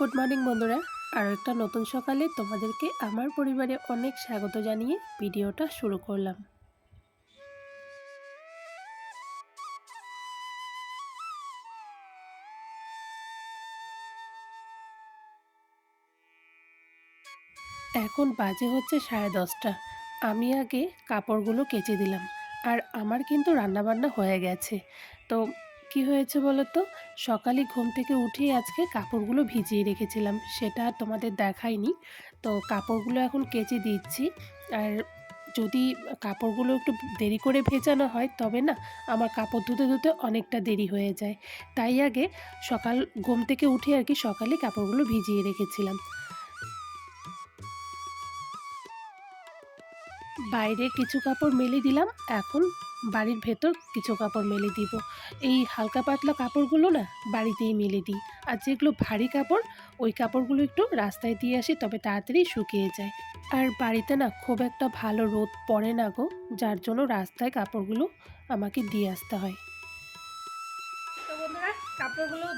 Good morning বন্ধুরা। আর একটা নতুন সকালে তোমাদেরকে আমার পরিবারে অনেক স্বাগত জানিয়ে ভিডিওটা শুরু করলাম। এখন বাজে হচ্ছে সাড়ে দশটা। আমি আগে কাপড়গুলো কেচে দিলাম, আর আমার কিন্তু রান্নাবান্না হয়ে গেছে। তো কি হয়েছে বলো তো সকালে ঘুম থেকে উঠেই আজকে কাপড়গুলো ভিজিয়ে রেখেছিলাম। সেটা আর তোমাদের দেখাইনি। তো কাপড়গুলো এখন কেচে দিচ্ছি। আর যদি কাপড়গুলো একটু দেরি করে ভেজানো হয়, তবে না, আমার কাপড় ধুতে ধুতে অনেকটা দেরি হয়ে যায়। তাই আগে সকাল ঘুম থেকে উঠে আর কি সকালে কাপড়গুলো ভিজিয়ে রেখেছিলাম। বাইরে কিছু কাপড় মেলে দিলাম, এখন বাড়ির ভেতর কিছু কাপড় মেলে দিব। এই হালকা পাতলা কাপড়গুলো না বাড়িতেই মেলে দিই। আর যেগুলো ভারী কাপড়, ওই কাপড়গুলো একটু রাস্তায় দিয়ে আসি, তবে তাড়াতাড়ি শুকিয়ে যায়। আর বাড়িতে না খুব একটা ভালো রোদ পড়ে না গো, যার জন্য রাস্তায় কাপড়গুলো আমাকে দিয়ে আসতে হয়। তো বন্ধুরা, কাপড়গুলো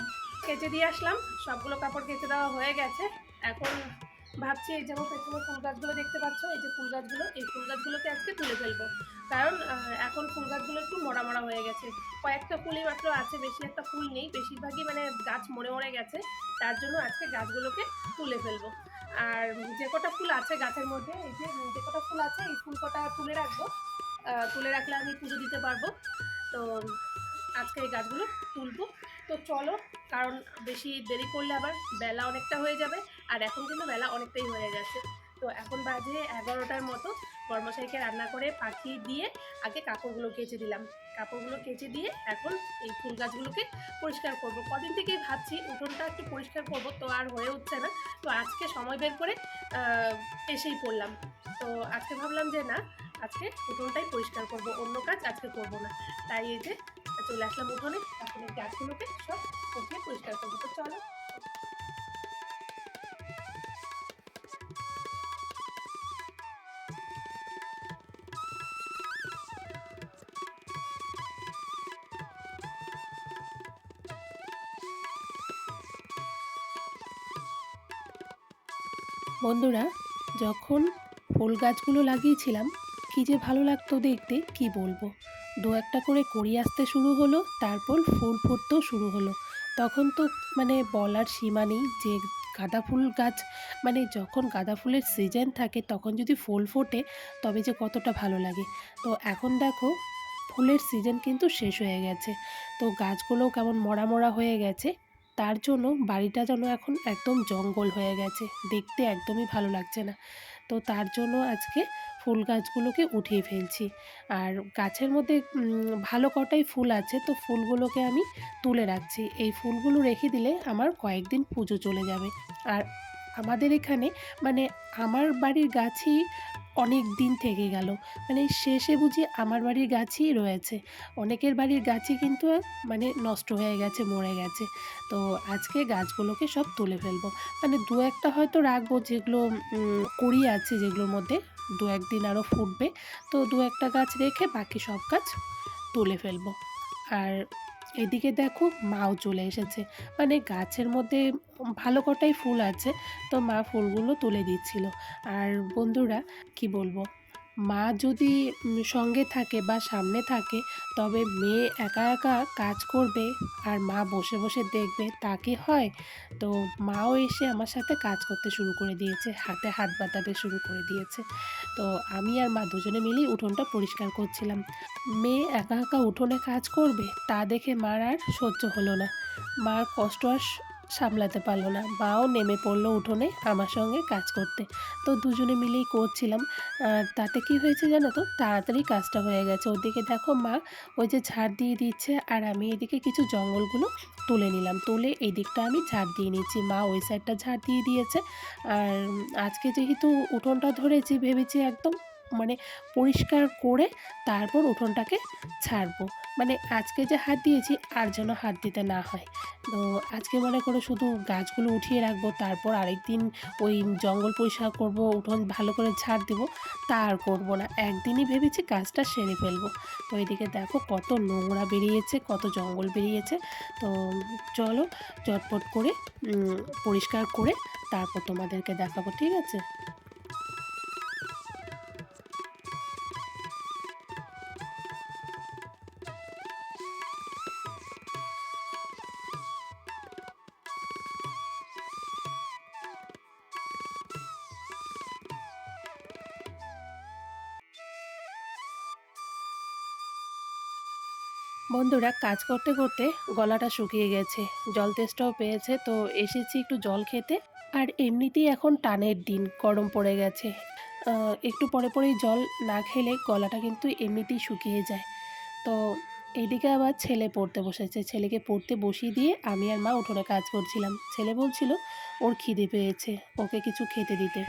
কেচে দিয়ে আসলাম। সবগুলো কাপড় কেচে দেওয়া হয়ে গেছে। এখন ভাবছি এই যেমন পেছনে ফুল গাছগুলো দেখতে পাচ্ছ, এই যে ফুল গাছগুলো, এই ফুল গাছগুলোকে আজকে তুলে ফেলব। কারণ এখন ফুল গাছগুলো একটু মরা মরা হয়ে গেছে। কয়েকটা ফুলই মাত্র আছে, বেশি একটা ফুল নেই। বেশিরভাগই মানে গাছ মরে মরে গেছে। তার জন্য আজকে গাছগুলোকে তুলে ফেলব। আর যে কটা ফুল আছে গাছের মধ্যে, এই যে যে কটা ফুল আছে, এই ফুল কটা তুলে রাখব। তুলে রাখলে আমি পুজো দিতে পারব। তো আজকে এই গাছগুলো তুলবো। তো চলো, কারণ বেশি দেরি করলে আবার বেলা অনেকটা হয়ে যাবে। আর এখন কিন্তু বেলা অনেকটাই হয়ে গেছে। তো এখন বাজে এগারোটার মতো। কর্মশাইকে রান্না করে পাঠিয়ে দিয়ে আগে কাপড়গুলো কেচে দিলাম। কাপড়গুলো কেচে দিয়ে এখন এই ফুল গাছগুলোকে পরিষ্কার করব। কদিন থেকেই ভাবছি উঠোনটা একটু পরিষ্কার করব, তো আর হয়ে উঠছে না। তো আজকে সময় বের করে এসেই পড়লাম। তো আজকে ভাবলাম যে না, আজকে উঠোনটাই পরিষ্কার করব, অন্য কাজ আজকে করব না। তাই এই যে চলে আসলাম উঠোনে। এখন এই গাছগুলোকে সব উঠিয়ে পরিষ্কার করব। তো চলো বন্ধুরা, যখন ফুল গাছগুলো লাগিয়েছিলাম, কী যে ভালো লাগতো দেখতে, কি বলব? দু একটা করে কড়ি আসতে শুরু হলো, তারপর ফুল ফুটতেও শুরু হলো। তখন তো মানে বলার সীমা নেই যে গাঁদা ফুল গাছ মানে যখন গাঁদা ফুলের সিজন থাকে, তখন যদি ফুল ফোটে, তবে যে কতটা ভালো লাগে। তো এখন দেখো, ফুলের সিজন কিন্তু শেষ হয়ে গেছে। তো গাছগুলোও কেমন মরা মরা হয়ে গেছে। তার জন্য বাড়িটা যেন এখন একদম জঙ্গল হয়ে গেছে। দেখতে একদমই ভালো লাগছে না। তো তার জন্য আজকে ফুল গাছগুলোকে উঠিয়ে ফেলছি। আর গাছের মধ্যে ভালো কটাই ফুল আছে, তো ফুলগুলোকে আমি তুলে রাখছি। এই ফুলগুলো রেখে দিলে আমার কয়েকদিন পুজো চলে যাবে। আর আমাদের এখানে মানে আমার বাড়ির গাছই অনেক দিন থেকে গেল। মানে শেষে বুঝি আমার বাড়ির গাছই রয়েছে। অনেকের বাড়ির গাছই কিন্তু মানে নষ্ট হয়ে গেছে, মরে গেছে। তো আজকে গাছগুলোকে সব তুলে ফেলব। মানে দু একটা হয়তো রাখব যেগুলো কড়ি আছে যেগুলোর মধ্যে। দু একদিন আরও ফুটবে। তো দু একটা গাছ রেখে বাকি সব গাছ তুলে ফেলব। আর এদিকে দেখো মাও চলে এসেছে। মানে গাছের মধ্যে ভালো কটাই ফুল আছে, তো মা ফুলগুলো তুলে দিচ্ছিল। আর বন্ধুরা, কি বলব? মা যদি সঙ্গে থাকে বা সামনে থাকে, তবে মেয়ে একা একা কাজ করবে আর মা বসে বসে দেখবে তা কি হয়? তো মাও এসে আমার সাথে কাজ করতে শুরু করে দিয়েছে, হাতে হাত বাতাতে শুরু করে দিয়েছে। তো আমি আর মা দুজনে মিলেই উঠোনটা পরিষ্কার করছিলাম। মেয়ে একা একা উঠোনে কাজ করবে তা দেখে মার আর সহ্য হলো না। মার কষ্ট আর সামলাতে পারল না। মাও নেমে পড়ল উঠোনে আমার সঙ্গে কাজ করতে। তো দুজনে মিলেই করছিলাম। আর তাতে কি হয়েছে জানো তো? তাড়াতাড়ি কাজটা হয়ে গেছে। ওদিকে দেখো মা ওই যে ঝাড় দিয়ে দিচ্ছে আর আমি এদিকে কিছু জঙ্গলগুলো তুলে নিলাম। তুলে এই দিকটা আমি ঝাড় দিয়ে নিচ্ছি। মা ওই সাইডটা ঝাড় দিয়ে দিয়েছে। আর আজকে যেহেতু উঠোনটা ধরেছি, ভেবেছি একদম মানে পরিষ্কার করে তারপর উঠোনটাকে ছাড়বো। মানে আজকে যে হাত দিয়েছি, আর যেন হাত দিতে না হয়। তো আজকে মনে করে শুধু গাছগুলো উঠিয়ে রাখব, তারপর আরেকদিন ওই জঙ্গল পরিষ্কার করব, উঠোন ভালো করে ছাড় দেবো তা আর করব না। একদিনই ভেবেছি কাজটা সেরে ফেলব। তো এদিকে দেখো কত নোংরা বেরিয়েছে, কত জঙ্গল বেরিয়েছে। তো চলো চটপট করে পরিষ্কার করে তারপর তোমাদেরকে দেখাবো, ঠিক আছে? বন্ধুরা, কাজ করতে করতে গলাটা শুকিয়ে গেছে। জল তেষ্টাও পেয়েছে, তো এসেছি একটু জল খেতে। আর এমনিতেই এখন টানের দিন, গরম পড়ে গেছে। একটু পরে পরেই জল না খেলে গলাটা কিন্তু এমনিতেই শুকিয়ে যায়। তো এইদিকে আবার ছেলে পড়তে বসেছে। ছেলেকে পড়তে বসিয়ে দিয়ে আমি আর মা উঠোনে কাজ করছিলাম। ছেলে বলছিল, ওর খিদে পেয়েছে, ওকে কিছু খেতে দিতে।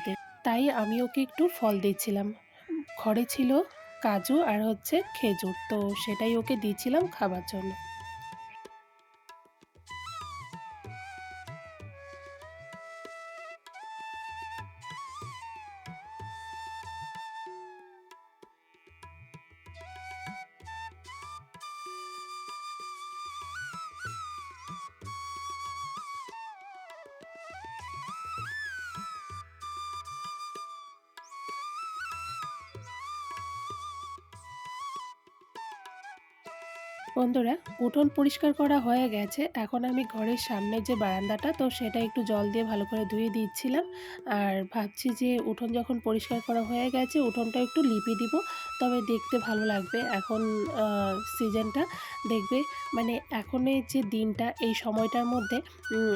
তাই আমি ওকে একটু ফল দিচ্ছিলাম। ঘরে ছিল কাজু আর হচ্ছে খেজুর। তো সেটাই ওকে দিয়েছিলাম খাবার জন্য। বন্ধুরা, উঠোন পরিষ্কার করা হয়ে গেছে। এখন আমি ঘরের সামনে যে বারান্দাটা, তো সেটা একটু জল দিয়ে ভালো করে ধুয়ে দিচ্ছিলাম। আর ভাবছি যে উঠোন যখন পরিষ্কার করা হয়ে গেছে, উঠোনটা একটু লিপি দিব। তবে দেখতে ভালো লাগবে। এখন সিজনটা দেখবে। মানে এখনের যে দিনটা, এই সময়টার মধ্যে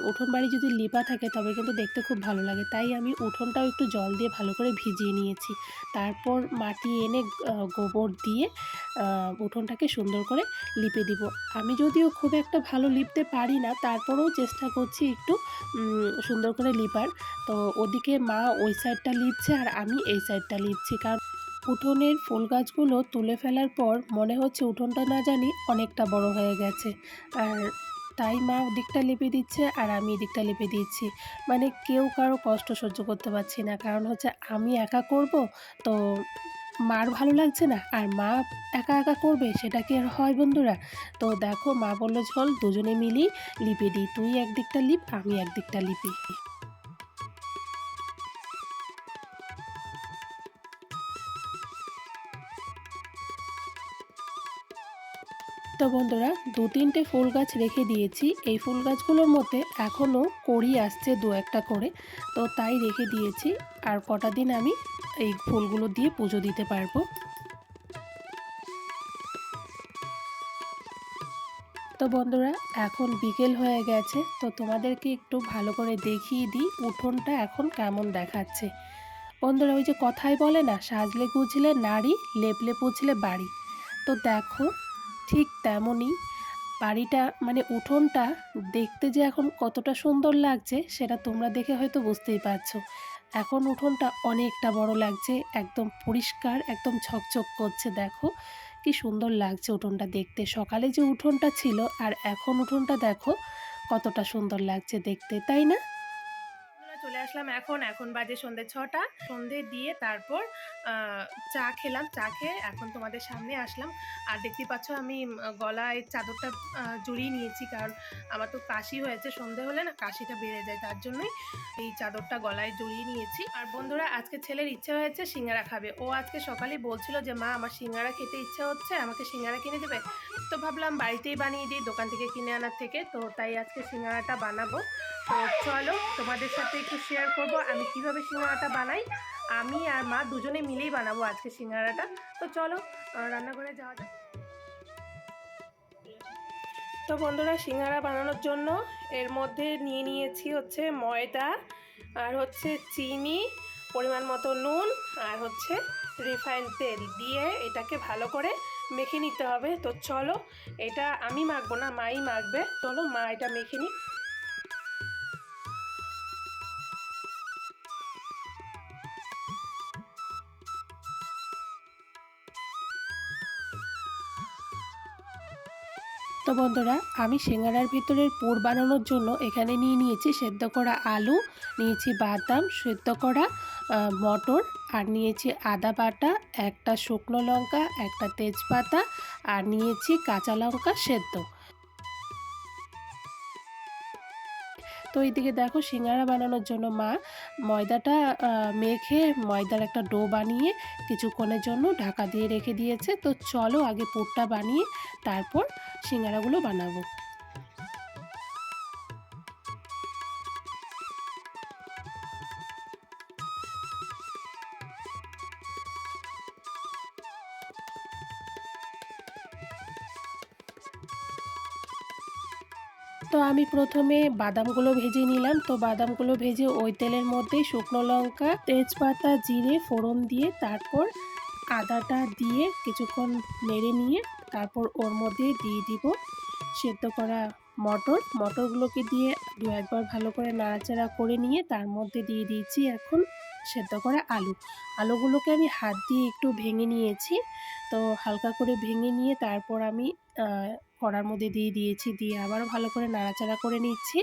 উঠোন বাড়ি যদি লিপা থাকে, তবে কিন্তু দেখতে খুব ভালো লাগে। তাই আমি উঠোনটাও একটু জল দিয়ে ভালো করে ভিজিয়ে নিয়েছি। তারপর মাটি এনে গোবর দিয়ে উঠোনটাকে সুন্দর করে লিপে দিব। আমি যদিও খুব একটা ভালো লিপতে পারি না, তারপরেও চেষ্টা করছি একটু সুন্দর করে লিপার। তো ওদিকে মা ওই সাইডটা লিপছে আর আমি এই সাইডটা লিপছি। কারণ উঠোনের ফুল গাছগুলো তুলে ফেলার পর মনে হচ্ছে উঠোনটা না জানি অনেকটা বড় হয়ে গেছে। আর তাই মা ওদিকটা লিপে দিচ্ছে আর আমি এদিকটা লিপে দিচ্ছি। মানে কেউ কারও কষ্ট সহ্য করতে পারছি না। কারণ হচ্ছে আমি একা করব তো মার ভালো লাগছে না। আর মা একা একা করবে সেটা কি আর হয় বন্ধুরা? তো দেখো মা বলল, চল দুজনে মিলেই লিপে দিই। তুই একদিকটা লিপ, আমি একদিকটা লিপি তো বন্ধুরা দু তিনটে ফুল গাছ রেখে দিয়েছি। এই ফুল গাছগুলোর মধ্যে এখনও কড়ি আসছে দু একটা করে, তো তাই রেখে দিয়েছি। আর কটা দিন আমি এই ফুলগুলো দিয়ে পুজো দিতে পারব। তো বন্ধুরা, এখন বিকেল হয়ে গেছে, তো তোমাদেরকে একটু ভালো করে দেখিয়ে দিই উঠোনটা এখন কেমন দেখাচ্ছে। বন্ধুরা, ওই যে কথাই বলে না, সাজলে গুজলে নারী, লেপলে পুছলে বাড়ি। তো দেখো ঠিক তেমনই। বাড়িটা মানে উঠোনটা দেখতে যে এখন কতটা সুন্দর লাগছে, সেটা তোমরা দেখে হয়তো বুঝতেই পারছ। এখন উঠোনটা অনেকটা বড় লাগছে, একদম পরিষ্কার, একদম ঝকঝক করছে, দেখো। কি সুন্দর লাগছে উঠোনটা দেখতে। সকালে যে উঠোনটা ছিল, আর এখন উঠোনটা দেখো, কতটা সুন্দর লাগছে দেখতে, তাই না? আসলাম এখন এখন বাজে সন্ধে ছটা। সন্ধে দিয়ে তারপর চা খেলাম, চা খেয়ে এখন তোমাদের সামনে আসলাম। আর দেখতে পাচ্ছ আমি গলায় চাদরটা জড়িয়ে নিয়েছি, কারণ আমার তো কাশি হয়েছে। সন্ধে হলে না কাশিটা বেড়ে যায়, তার জন্যই এই চাদরটা গলায় জড়িয়ে নিয়েছি। আর বন্ধুরা, আজকে ছেলের ইচ্ছে হয়েছে সিঙ্গারা খাবে। ও আজকে সকালেই বলছিল যে, মা, আমার সিঙ্গারা খেতে ইচ্ছে হচ্ছে, আমাকে সিঙ্গারা কিনে দেবে? তো ভাবলাম বাড়িতেই বানিয়ে দিই, দোকান থেকে কিনে আনার থেকে। তো তাই আজকে সিঙ্গারাটা বানাবো। তো চলো তোমাদের সাথে একটু শেয়ার করব, আমি কীভাবে সিঙ্গারাটা বানাই, আমি আর মা দুজনে মিলেই বানাবো আজকে সিঙ্গারাটা। তো চলো রান্নাঘরে যাওয়া যাক। তো বন্ধুরা, সিঙ্গারা বানানোর জন্য এর মধ্যে নিয়ে নিয়েছি হচ্ছে ময়দা, আর হচ্ছে চিনি, পরিমাণ মতো নুন, আর হচ্ছে রিফাইন তেল দিয়ে এটাকে ভালো করে মেখে নিতে হবে। তো চলো, এটা আমি মাখবো না, মাই মাখবে। চলো, মা এটা মেখে নিই তো বন্ধুরা, আমি সিঙ্গারার ভিতরের পুর বানানোর জন্য এখানে নিয়ে নিয়েছি সেদ্ধ করা আলু, নিয়েছি বাদাম, সেদ্ধ করা মটর, আর নিয়েছি আদা বাটা, একটা শুকনো লঙ্কা, একটা তেজপাতা, আর নিয়েছি কাঁচা লঙ্কা সেদ্ধ। তো এইদিকে দেখো সিঙ্গারা বানানোর জন্য মা ময়দাটা মেখে ময়দার একটা ডো বানিয়ে কিছুক্ষণের জন্য ঢাকা দিয়ে রেখে দিয়েছে। তো চলো আগে পোটটা বানিয়ে তারপর সিঙ্গারাগুলো বানাবো। আমি প্রথমে বাদামগুলো ভেজে নিলাম। তো বাদামগুলো ভেজে ওই তেলের মধ্যে শুকনো লঙ্কা, তেজপাতা, জিরে, ফোড়ন দিয়ে তারপর আদাটা দিয়ে কিছুক্ষণ নেড়ে নিয়ে তারপর ওর মধ্যে দিয়ে দিব সেদ্ধ করা মটর। মটরগুলোকে দিয়ে দু একবার ভালো করে নাড়াচাড়া করে নিয়ে তার মধ্যে দিয়ে দিয়েছি এখন সেদ্ধ করা আলু। আলুগুলোকে আমি হাত দিয়ে একটু ভেঙে নিয়েছি। তো হালকা করে ভেঙে নিয়ে তারপর আমি কড়ার মধ্যে দিয়ে দিয়েছি, দিয়ে আবারও ভালো করে নাড়াচাড়া করে নিচ্ছি।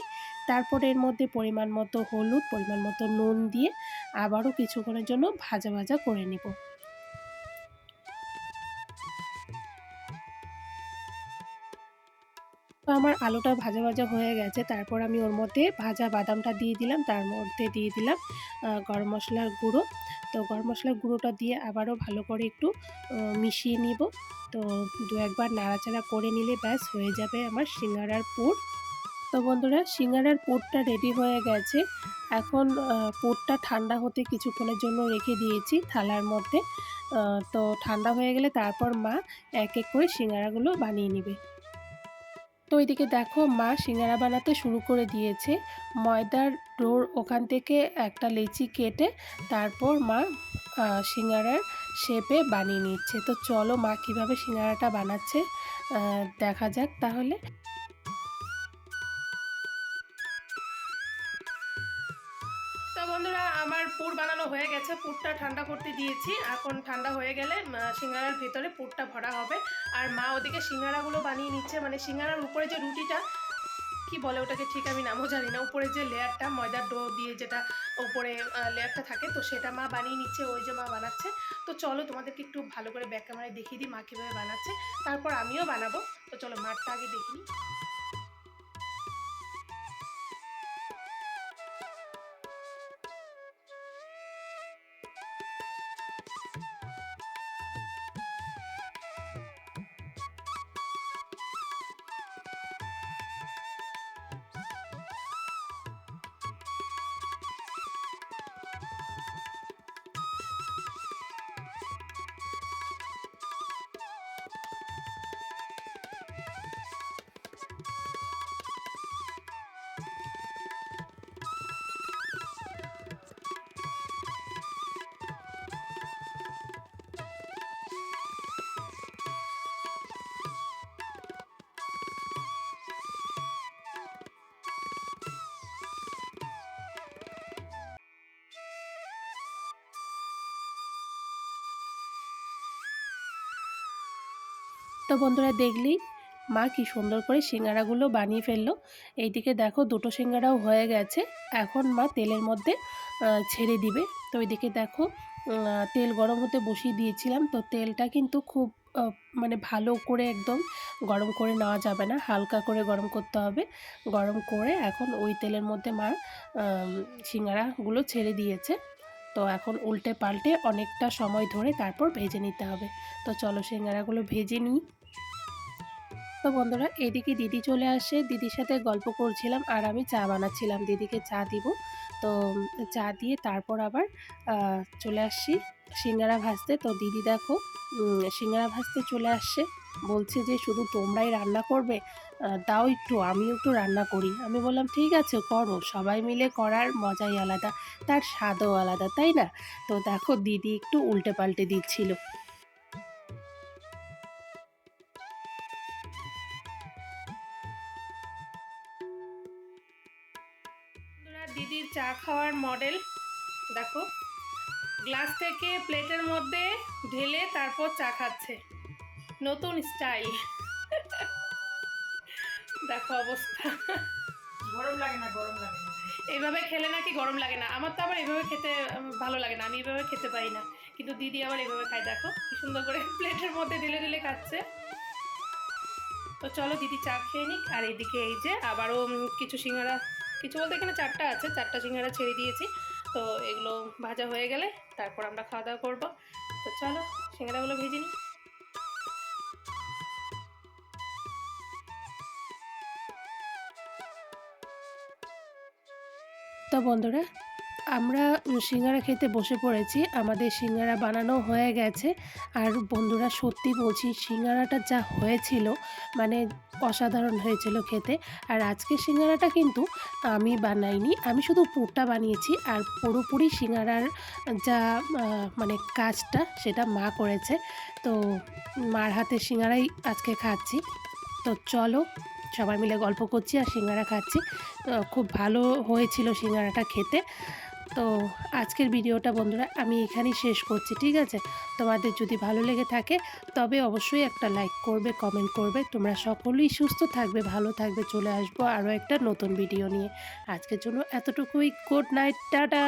তারপর এর মধ্যে পরিমাণ মতো হলুদ, পরিমাণ মতো নুন দিয়ে আবারও কিছুক্ষণের জন্য ভাজা ভাজা করে নিব। আমার আলুটা ভাজা ভাজা হয়ে গেছে, তারপর আমি ওর মধ্যে ভাজা বাদামটা দিয়ে দিলাম, তার মধ্যে দিয়ে দিলাম গরম মশলার গুঁড়ো। তো গরম মশলার গুঁড়োটা দিয়ে আবারও ভালো করে একটু মিশিয়ে নিব। তো দু একবার নাড়াচাড়া করে নিলে ব্যাস হয়ে যাবে আমার সিঙ্গারার পুর। তো বন্ধুরা, সিঙ্গারার পুরটা রেডি হয়ে গেছে। এখন পুরটা ঠান্ডা হতে কিছুক্ষণের জন্য রেখে দিয়েছি থালার মধ্যে। তো ঠান্ডা হয়ে গেলে তারপর মা এক এক করে সিঙ্গারাগুলো বানিয়ে নেবে। তো এদিকে দেখো মা সিঙ্গারা বানাতে শুরু করে দিয়েছে। ময়দার ডোর ওখান থেকে একটা লেচি কেটে তারপর মা সিঙ্গারার শেপে বানিয়ে নিচ্ছে। তো চলো মা কীভাবে সিঙ্গারাটা বানাচ্ছে দেখা যাক তাহলে। হয়ে গেছে, পুরটা ঠান্ডা করতে দিয়েছি। এখন ঠান্ডা হয়ে গেলে সিঙ্গারার ভেতরে পুরটা ভরা হবে। আর মা ওদিকে সিঙ্গারাগুলো বানিয়ে নিচ্ছে মানে সিঙ্গারার উপরে যে রুটিটা, কি বলে ওটাকে ঠিক আমি নামও জানি না, উপরে যে লেয়ারটা ময়দার ডো দিয়ে যেটা উপরে লেয়ারটা থাকে, তো সেটা মা বানিয়ে নিচ্ছে, ওই যে মা বানাচ্ছে। তো চলো তোমাদেরকে একটু ভালো করে ব্যাক ক্যামেরায় দেখিয়ে দিই মা কীভাবে বানাচ্ছে। তারপর আমিও বানাবো। তো চলো মাঠটা আগে দেখি তো বন্ধুরা দেখলেই? মা কি সুন্দর করে সিঙ্গারাগুলো বানিয়ে ফেলল। এইদিকে দেখো দুটো সিঙ্গারাও হয়ে গেছে। এখন মা তেলের মধ্যে ছেড়ে দিবে। তো ওইদিকে দেখো তেল গরম হতে বসিয়ে দিয়েছিলাম। তো তেলটা কিন্তু খুব মানে ভালো করে একদম গরম করে নেওয়া যাবে না। হালকা করে গরম করতে হবে। গরম করে এখন ওই তেলের মধ্যে মা সিঙ্গারাগুলো ছেড়ে দিয়েছে। তো এখন উল্টে পাল্টে অনেকটা সময় ধরে তারপর ভেজে নিতে হবে। তো চলো সিঙ্গারাগুলো ভেজে নিই। তো বন্ধুরা, এদিকে দিদি চলে আসে। দিদির সাথে গল্প করছিলাম আর আমি চা বানাচ্ছিলাম। দিদিকে চা দিব। তো চা দিয়ে তারপর আবার চলে আসছি। সিঙ্গারা ভাজতে, তো দিদি দেখো সিঙ্গারা ভাজতে চলে আসছে। বলছে যে, শুধু তোমরাই রান্না করবে? তাও একটু, আমিও একটু রান্না করি। আমি বললাম, ঠিক আছে, করো। সবাই মিলে করার মজাই আলাদা, তার স্বাদও আলাদা, তাই না? তো দেখো, দিদি একটু উল্টে পাল্টে দিচ্ছিল দিদির চা খাওয়ার মডেল, দেখো। গ্লাস থেকে প্লেটের মধ্যে ঢেলে তারপর চা খাচ্ছে। নতুন স্টাইল। দেখো অবস্থা। গরম লাগে না গরম লাগে না। এইভাবে খেলে নাকি গরম লাগে না? আমার তো আবার এইভাবে খেতে ভালো লাগে না। আমি এইভাবে খেতে পারি না। কিন্তু দিদি আবার এইভাবে খায়। দেখো কি সুন্দর করে প্লেটের মধ্যে দিলে দিলে খাচ্ছে। তো চলো দিদি চা খেয়ে নিক। আর এইদিকে এই যে আবারও কিছু সিঙ্গারা কিছু বলতে এখানে চারটা আছে। চারটা সিঙ্গারা ছেড়ে দিয়েছি। তো এগুলো ভাজা হয়ে গেলে তারপর আমরা খাওয়া দাওয়া করব। তো চলো, সিঙ্গারাগুলো ভেজে নিই। তো বন্ধুরা, আমরা সিঙ্গারা খেতে বসে পড়েছি। আমাদের সিঙ্গারা বানানো হয়ে গেছে। আর বন্ধুরা, সত্যি বলছি, সিঙ্গারাটা যা হয়েছিল মানে অসাধারণ হয়েছিল খেতে। আর আজকে সিঙ্গারাটা কিন্তু আমি বানাইনি। আমি শুধু পুরটা বানিয়েছি আর পুরোপুরি সিঙ্গারার যা মানে কাজটা সেটা মা করেছে। তো মার হাতে সিঙ্গারাই আজকে খাচ্ছি। তো চলো সবাই মিলে গল্প করছি আর সিঙ্গারা খাচ্ছি। খুব ভালো হয়েছিল সিঙ্গারাটা খেতে। তো আজকের ভিডিওটা বন্ধুরা আমি এখানেই শেষ করছি, ঠিক আছে? তোমাদের যদি ভালো লেগে থাকে, তবে অবশ্যই একটা লাইক করবে কমেন্ট করবে। তোমরা সকলেই সুস্থ থাকবে, ভালো থাকবে। চলে আসব আরও একটা নতুন ভিডিও নিয়ে। আজকের জন্য এতটুকুই। Good night tata!